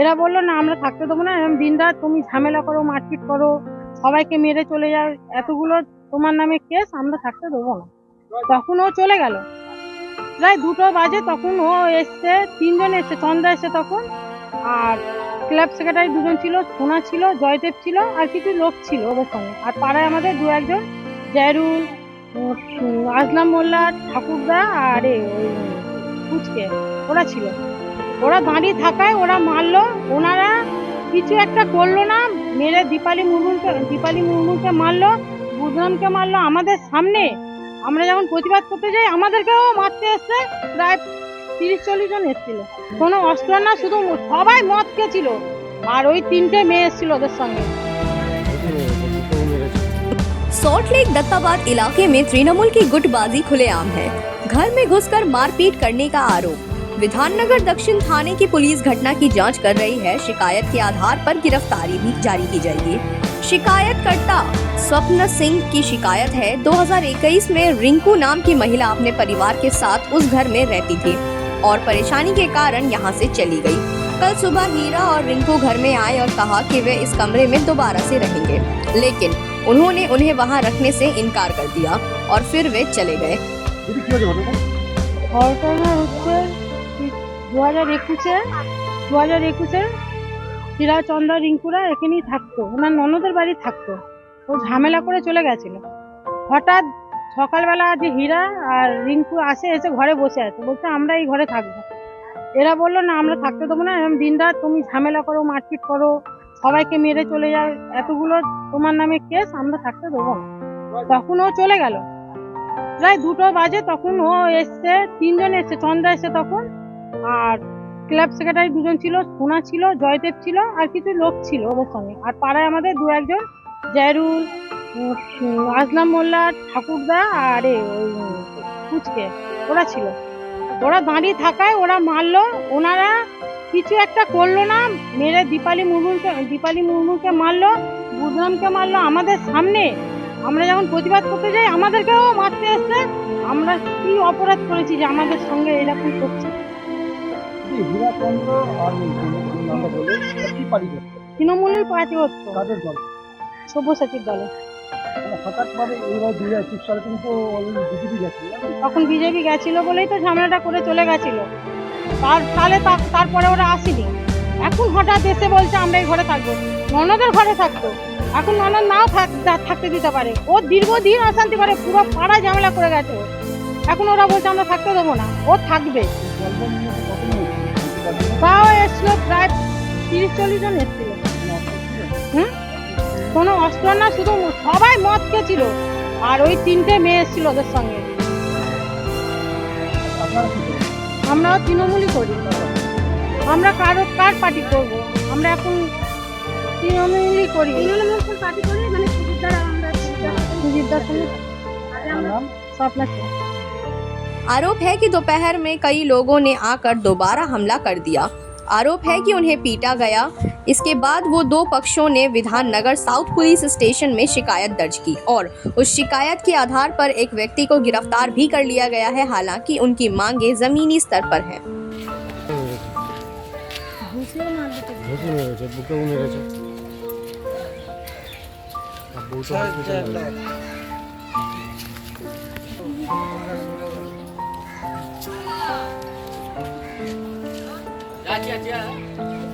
এরা বলল, না, আমরা থাকতে দেবো না। দিন রাত তুমি ঝামেলা করো, মারপিট করো, সবাইকে মেরে চলে যাও। এতগুলো তোমার নামে কেস, আমরা থাকতে দেবো না। তখন ও চলে গেল। প্রায় দুটো বাজে তখন ও এসছে, তিনজন এসছে, চন্দ্রা এসছে তখন। আর ক্লাব সেক্রেটারি দুজন ছিল, সোনা ছিল, জয়দেব ছিল, আর কিছু লোক ছিল ওদের সঙ্গে। আর পাড়ায় আমাদের দু একজন, জায়রুল আসলাম মোল্লা ঠাকুরদা আর এ কুচকে ওরা ছিল। ওরা দাঁড়িয়ে থাকায় ওরা মারলো ওনারা কিছু একটা করলো না মেরে দীপালি মুর্মুকে দীপালি মুর্মুকে মারলো বুধরামকে মারলো আমাদের সামনে আমরা যখন প্রতিবাদ করতে যাই আমাদেরকেও মারতে এসছে প্রায় তিরিশ চল্লিশ জন এসেছিল কোনো অস্ত্র না শুধু সবাই মদ খেয়েছিল আর ওই তিনটে মেয়ে এসেছিল ওদের সঙ্গে सॉल्ट लेक दत्ताबाद इलाके में तृणमूल की गुटबाजी खुलेआम है घर में घुसकर मारपीट करने का आरोप विधाननगर दक्षिण थाने की पुलिस घटना की जाँच कर रही है। शिकायत के आधार पर गिरफ्तारी भी जारी की जाएगी। शिकायतकर्ता स्वप्न सिंह की शिकायत है। 2021 में रिंकू नाम की महिला अपने परिवार के साथ उस घर में रहती थी और परेशानी के कारण यहाँ से चली गई। कल सुबह हीरा और रिंकू घर में आए और कहा कि वे इस कमरे में दोबारा से रहेंगे। लेकिन उन्होंने उन्हें वहाँ रखने से इनकार कर दिया और फिर वे चले गए। দু হাজার একুশে দু হাজার একুশে হীরা চন্দ্র রিঙ্কুরা এখানেই থাকতো। ওনার ননদের বাড়ি থাকতো। ও ঝামেলা করে চলে গেছিল। হঠাৎ সকালবেলা যে হীরা আর রিঙ্কু আসে, এসে ঘরে বসে আছে। বলছে, আমরা এই ঘরে থাকব। এরা বলল, না, আমরা থাকতে দেবো না। এরকম দিন রাত তুমি ঝামেলা করো, মারপিট করো, সবাইকে মেরে চলে যাও। এতগুলো তোমার নামে কেস, আমরা থাকতে দেবো তখন ও চলে গেল। প্রায় দুটো বাজে, তখন ও এসছে, তিনজন এসছে, চন্দ্রা এসছে তখন। আর ক্লাব সেক্রেটারি দুজন ছিল, সোনা ছিল, জয়দেব ছিল, আর কিছু লোক ছিল ওদের সঙ্গে। আর পাড়ায় আমাদের দু একজন জায়রুল আসলাম মোল্লা, ঠাকুরদা আর কুচকে ওরা ছিল। ওরা দাঁড়িয়ে থাকায় ওরা মারলো, ওনারা কিছু একটা করল না, মেরে দীপালি মুর্মুকে দীপালি মুর্মুকে মারলো, বুধরামকে মারলো। আমাদের সামনে আমরা যখন প্রতিবাদ করতে যাই, আমাদেরকেও মারতে এসছে। আমরা কি অপরাধ করেছি যে আমাদের সঙ্গে এরকম করছে? দিদি হীরাচন্দ্র আর বলে কি তৃণমূলের পার্টি হতো কাদের দল? সব্যসাচীর দলে। মানে হঠাৎভাবে এইবার দুই হাজার একুশ সালে কিন্তু বিজেপি গেছে তখন বিজেপি গেছিল বলেই তো ঝামেলাটা করে চলে গেছিল। তার তাহলে তারপরে ওরা আসেনি। এখন হঠাৎ এসে বলছে আমরা এই ঘরে থাকব। ননদের ঘরে থাকতো। এখন ননদ নাও থাক- থাকতে দিতে পারে। ও দীর্ঘদিন অশান্তি করে পুরো পাড়া ঝামেলা করে গেছে। এখন ওরা বলছে আমরা থাকতে দেবো না। ও থাকবে। তাও এসছিল প্রায় তিরিশ চল্লিশ জন এসেছিল। হুম? কোনো অস্ত্র না শুধু সবাই মদ খেয়েছিল। আর ওই তিনটে মেয়ে এসেছিল ওদের সঙ্গে। আমরাও তৃণমূলই করি। আমরা কারও কার পার্টি করব? আমরা এখন তৃণমূলই করি। তৃণমূল পার্টি করি মানে সুজিতদার আমরা সুজিতদার সঙ্গে? স্বপ্না। आरोप है कि दोपहर में कई लोगों ने आकर दोबारा हमला कर दिया। आरोप है कि उन्हें पीटा गया। इसके बाद वो दो पक्षों ने विधाननगर साउथ पुलिस स्टेशन में शिकायत दर्ज की और उस शिकायत के आधार पर एक व्यक्ति को गिरफ़्तार भी कर लिया गया है, हालाँकि उनकी मांगे जमीनी स्तर पर हैं। Ya, ya. ya.